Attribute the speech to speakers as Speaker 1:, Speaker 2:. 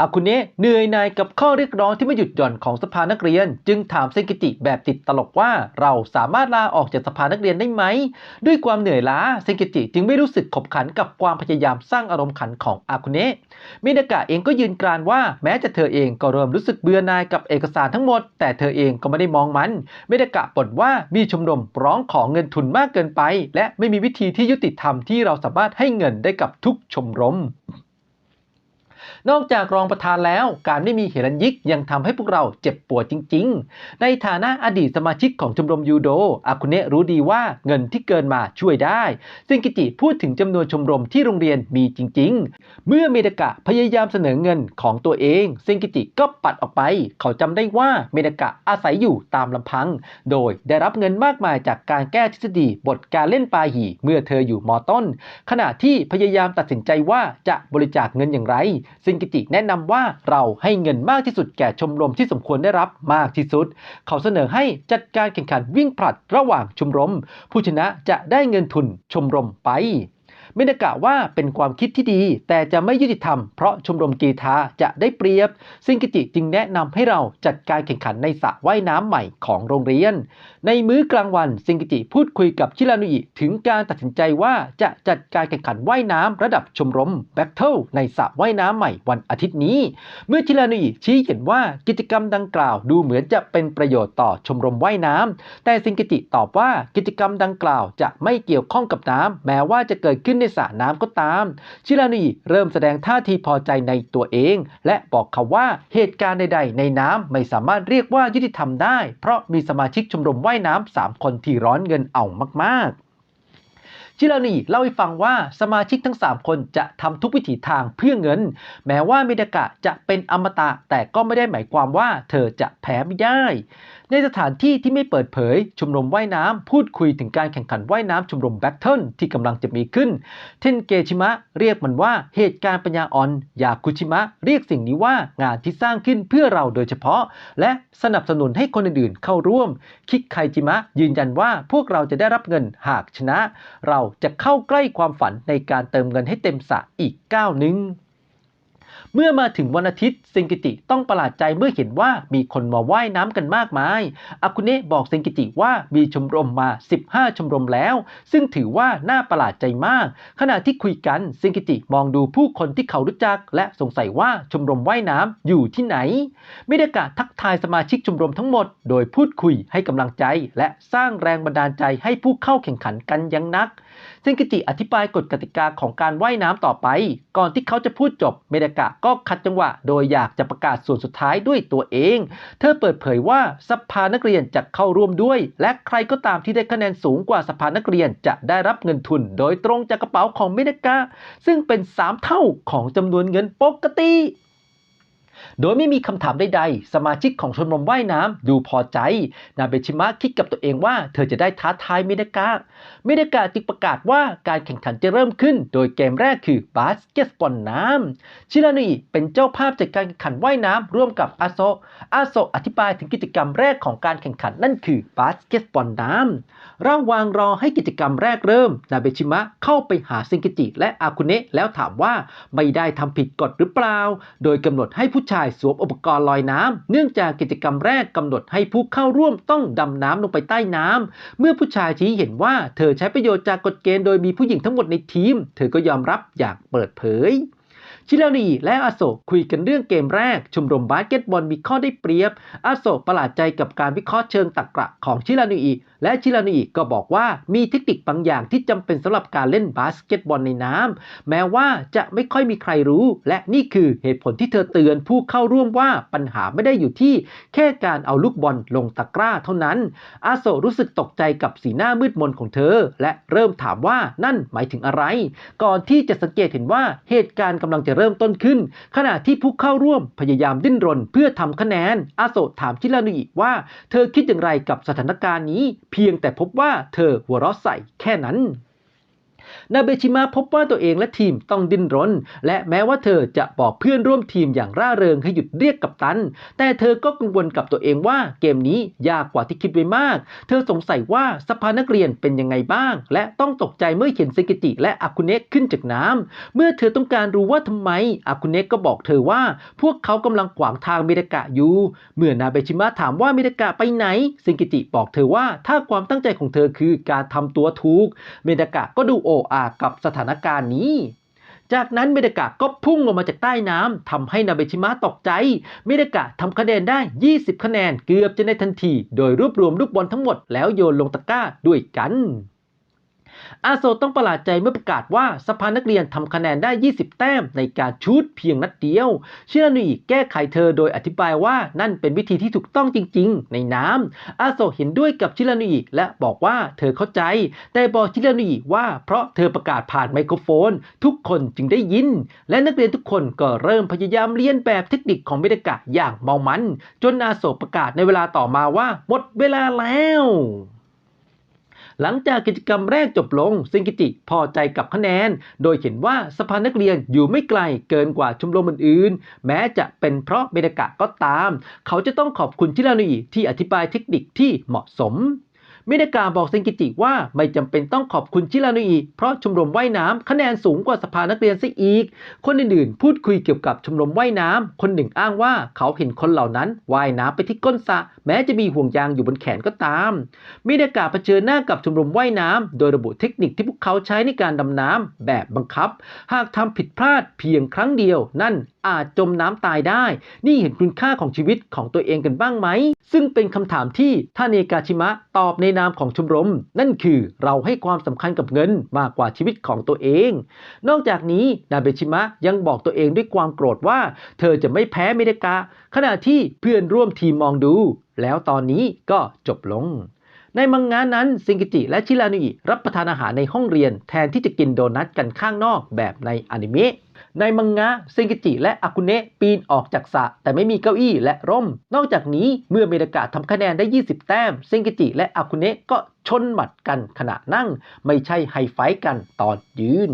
Speaker 1: อากุเนะเหนื่อยหน่ายกับข้อเรียกร้องที่ไม่หยุดหย่อนของสภานักเรียน จึงถามเซนกิจิแบบติดตลกว่าเราสามารถลาออกจากสภานักเรียนได้ไหม ด้วยความเหนื่อยล้าเซนกิจิจึงไม่รู้สึกขบขันกับความพยายามสร้างอารมณ์ขันของอากุเนะมินากะเองก็ยืนกรานว่าแม้จะเธอเองก็เริ่มรู้สึกเบื่อหน่ายกับเอกสารทั้งหมด แต่เธอเองก็ไม่ได้มองมันมินากะบ่นว่ามีชมรมร้องขอเงินทุนมากเกินไป และไม่มีวิธีที่ยุติธรรมที่เราสามารถให้เงินได้กับทุกชมรม นอกจากรองประธานแล้ว การไม่มีเฮรันยิกยังทำให้พวกเราเจ็บปวดจริง ๆ ในฐานะอดีตสมาชิกของชมรมยูโดอากุเนะรู้ดีว่าเงินที่เกินมาช่วยได้ ซึ่งกิจิพูดถึงจำนวนชมรมที่โรงเรียนมีจริง ๆ เมื่อเมดากะพยายามเสนอเงินของตัวเองเซนกิจิก็ปัดออกไป เขาจำได้ว่าเมดากะอาศัยอยู่ตามลำพัง โดยได้รับเงินมากมายจากการแก้ทฤษฎีบทการเล่นปาหีเมื่อเธออยู่มอต้น ขณะที่พยายามตัดสินใจว่าจะบริจาคเงินอย่างไรซิงกิจิแนะนำว่าเราให้เงินมากที่สุดแก่ชมรมที่สมควรได้รับมากที่สุด เขาเสนอให้จัดการแข่งขันวิ่งผลัดระหว่างชมรม ผู้ชนะจะได้เงินทุนชมรมไป ไม่ได้กะว่าเป็นความคิดที่ดี แต่จะไม่ยุติธรรมเพราะชมรมกีฬาจะได้เปรียบ ซึ่งกิจิจึงแนะนำให้เราจัดการแข่งขันในสระว่ายน้ำใหม่ของโรงเรียน ในมื้อกลางวันซิงกิจิพูดคุยกับชิรานุอิถึงการตัดสินใจว่าจะจัดการแข่งขันว่ายน้ำระดับชมรมแบทเทิลในสระว่ายน้ำใหม่วันอาทิตย์นี้ เมื่อชิรานุอิชี้เห็นว่ากิจกรรมดังกล่าวดูเหมือนจะเป็นประโยชน์ต่อชมรมว่ายน้ำแต่ซิงกิจิตอบว่ากิจกรรมดังกล่าวจะไม่เกี่ยวข้องกับน้ำแม้ว่าจะเกิดขึ้นในสระน้ำก็ตาม ชิรานุอิเริ่มแสดงท่าทีพอใจในตัวเอง และบอกเขาว่าเหตุการณ์ใดๆ ในน้ำไม่สามารถเรียกว่ายุติธรรมได้ เพราะมีสมาชิกชมรมว่ายน้ำสามคนที่ร้อนเงินเอามากๆ ชิรานีเล่าให้ฟังว่าสมาชิกทั้ง 3 คนจะทำทุกวิถีทางเพื่อเงิน แม้ว่ามิดากะจะเป็นอมตะแต่ก็ไม่ได้หมายความว่าเธอจะแพ้ไม่ได้ ในสถานที่ที่ไม่เปิดเผย ชมรมว่ายน้ำพูดคุยถึงการแข่งขันว่ายน้ำชมรมแบทเทิลที่กำลังจะมีขึ้น เทนเกชิมะเรียกมันว่าเหตุการณ์ปัญญาอ่อนยาคุชิมะเรียกสิ่งนี้ว่างานที่สร้างขึ้นเพื่อเราโดยเฉพาะ และสนับสนุนให้คนอื่นๆเข้าร่วม คิกไคจิมะยืนยันว่าพวกเราจะได้รับเงินหากชนะ เราจะเข้าใกล้ความฝันในการเติมเงินให้เต็มสระอีกก้าวหนึ่งเมื่อมาถึงวันอาทิตย์เซนกิจิต้องประหลาดใจเมื่อเห็นว่ามีคนมาว่ายน้ำกันมากมายอากุเนะบอกเซนกิจิว่ามีชมรมมา 15 ชมรมแล้ว ซึ่งถือว่าน่าประหลาดใจมาก ขณะที่คุยกันเซนกิจิมองดูผู้คนที่เขารู้จัก และสงสัยว่าชมรมว่ายน้ำอยู่ที่ไหน มิดากะทักทายสมาชิกชมรมทั้งหมด โดยพูดคุยให้กำลังใจ และสร้างแรงบันดาลใจให้ผู้เข้าแข่งขันกันยังนัก ซึ่งกิจิอธิบายกฎกติกาของการว่ายน้ำต่อไป ก่อนที่เขาจะพูดจบ เมดากะก็ขัดจังหวะ โดยอยากจะประกาศส่วนสุดท้ายด้วยตัวเอง เธอเปิดเผยว่าสภานักเรียนจะเข้าร่วมด้วย และใครก็ตามที่ได้คะแนนสูงกว่าสภานักเรียนจะได้รับเงินทุน โดยตรงจากกระเป๋าของเมดากะซึ่งเป็น 3 เท่าของจำนวนเงินปกติ โดยไม่มีคำถามใดๆ สมาชิกของชมรมว่ายน้ำดูพอใจ นาเบชิมะคิดกับตัวเองว่าเธอจะได้ท้าทายเมดากะเมดากะจึงประกาศว่าการแข่งขันจะเริ่มขึ้น โดยเกมแรกคือบาสเกตบอลน้ำชิรานุอิเป็นเจ้าภาพจัดการแข่งขันว่ายน้ำร่วมกับอาโซอาโซอธิบายถึงกิจกรรมแรกของการแข่งขันนั่นคือบาสเกตบอลน้ำระหว่างรอให้กิจกรรมแรกเริ่ม นาเบชิมะเข้าไปหาซิงกิจิและอาคุเนะแล้วถามว่าไม่ได้ทำผิดกฎหรือเปล่า โดยกำหนดให้ผู้ชายสวมอุปกรณ์ลอยน้ำ เนื่องจากกิจกรรมแรกกำหนดให้ผู้เข้าร่วมต้องดำน้ำลงไปใต้น้ำ เมื่อผู้ชายชี้เห็นว่าเธอใช้ประโยชน์จากกฎเกณฑ์โดยมีผู้หญิงทั้งหมดในทีม เธอก็ยอมรับอย่างเปิดเผย ชิรานีและอาโศกคุยกันเรื่องเกมแรก ชมรมบาสเกตบอลมีข้อได้เปรียบ อาโศกประหลาดใจกับการวิเคราะห์เชิงตรรกะของชิรานีและชิรานีก็บอกว่ามีเทคนิคบางอย่างที่จำเป็นสำหรับการเล่นบาสเกตบอลในน้ำแม้ว่าจะไม่ค่อยมีใครรู้ และนี่คือเหตุผลที่เธอเตือนผู้เข้าร่วมว่าปัญหาไม่ได้อยู่ที่ แค่การเอาลูกบอลลงตะกร้าเท่านั้น อาโศกรู้สึกตกใจกับสีหน้ามืดมนของเธอ และเริ่มถามว่านั่นหมายถึงอะไร ก่อนที่จะสังเกตเห็นว่าเหตุการณ์กำลังจะเริ่มต้นขึ้น ขณะที่ผู้เข้าร่วมพยายามดิ้นรนเพื่อทำคะแนน อาโศกถามชิรานุอิว่า เธอคิดอย่างไรกับสถานการณ์นี้ เพียงแต่พบว่าเธอหัวเราะใส่แค่นั้น นาเบชิมะพบว่าตัวเองและทีมต้องดิ้นรน และแม้ว่าเธอจะบอกเพื่อนร่วมทีมอย่างร่าเริงให้หยุดเรียกกัปตัน แต่เธอก็กังวลกับตัวเองว่าเกมนี้ยากกว่าที่คิดไว้มาก เธอสงสัยว่าสภานักเรียนเป็นยังไงบ้าง และต้องตกใจเมื่อเห็นเซกิจิและอากุเนะขึ้นจากน้ำเมื่อเธอต้องการรู้ว่าทำไมอากุเนะก็บอกเธอว่า พวกเขากำลังขวางทางมิดากะอยู่ เมื่อนาเบชิมะถามว่ามิดากะไปไหนเซกิจิบอกเธอว่าถ้าความตั้งใจของเธอคือการทำตัวถูกเมดากะก็ดูโออากับสถานการณ์นี้ จากนั้นเมดากะก็พุ่งลงมาจากใต้น้ำทำให้นาเบชิมะตกใจ เมดากะทำคะแนนได้ 20 คะแนนเกือบจะในทันที โดยรวบรวมลูกบอลทั้งหมดแล้วโยนลงตะกร้าด้วยกัน อาโซต้องประหลาดใจเมื่อประกาศว่าสภานักเรียนทำคะแนนได้ 20 แต้มในการชูดเพียงนัดเดียวชิรานุอิแก้ไขเธอโดยอธิบายว่านั่นเป็นวิธีที่ถูกต้องจริง ๆ ในน้ำอาโซเห็นด้วยกับชิรานุอิและบอกว่าเธอเข้าใจ แต่บอกชิรานุอิว่าเพราะเธอประกาศผ่านไมโครโฟน ทุกคนจึงได้ยิน และนักเรียนทุกคนก็เริ่มพยายามเลียนแบบเทคนิคของเมดากะอย่างเมามัน จนอาโซประกาศในเวลาต่อมาว่าหมดเวลาแล้ว หลังจากกิจกรรมแรกจบลง ซิงกิจิพอใจกับคะแนน โดยเห็นว่าสภานักเรียนอยู่ไม่ไกลเกินกว่าชมรมอื่นๆ แม้จะเป็นเพราะเบดากะก็ตาม เขาจะต้องขอบคุณชิรานุยที่อธิบายเทคนิคที่เหมาะสม มดากาบอกเซนกิจิว่าไม่จำเป็นต้องขอบคุณชิรานุอิเพราะชมรมว่ายน้ำคะแนนสูงกว่าสภานักเรียนซะอีก คนอื่นๆ พูดคุยเกี่ยวกับชมรมว่ายน้ำคนหนึ่งอ้างว่าเขาเห็นคนเหล่านั้นว่ายน้ำไปที่ก้นสระแม้จะมีห่วงยางอยู่บนแขนก็ตามเมดากาเผชิญหน้ากับชมรมว่ายน้ำโดยระบุเทคนิคที่พวกเขาใช้ในการดำน้ำแบบบังคับ หากทำผิดพลาดเพียงครั้งเดียว นั่นอาจจมน้ำตายได้ นี่เห็นคุณค่าของชีวิตของตัวเองกันบ้างไหม ซึ่งเป็นคำถามที่ท่านเอกาชิมะตอบในนามของชมรม นั่นคือเราให้ความสำคัญกับเงินมากกว่าชีวิตของตัวเอง นอกจากนี้นาเบชิมะยังบอกตัวเองด้วยความโกรธว่า เธอจะไม่แพ้เมดกา ขณะที่เพื่อนร่วมทีมมองดู แล้วตอนนี้ก็จบลง ในมังงะนั้นซิงกิจิและชิรานุอิรับประทานอาหารในห้องเรียนแทนที่จะกินโดนัทกันข้างนอกแบบในอนิเมะ ในมังงะซิงกิจิและอากุเนะปีนออกจากสระแต่ไม่มีเก้าอี้และร่ม นอกจากนี้เมื่อเมดากะทำคะแนนได้ 20 แต้มซิงกิจิและอากุเนะก็ชนหมัดกันขณะนั่ง ไม่ใช่ไฮไฟกันตอนยืน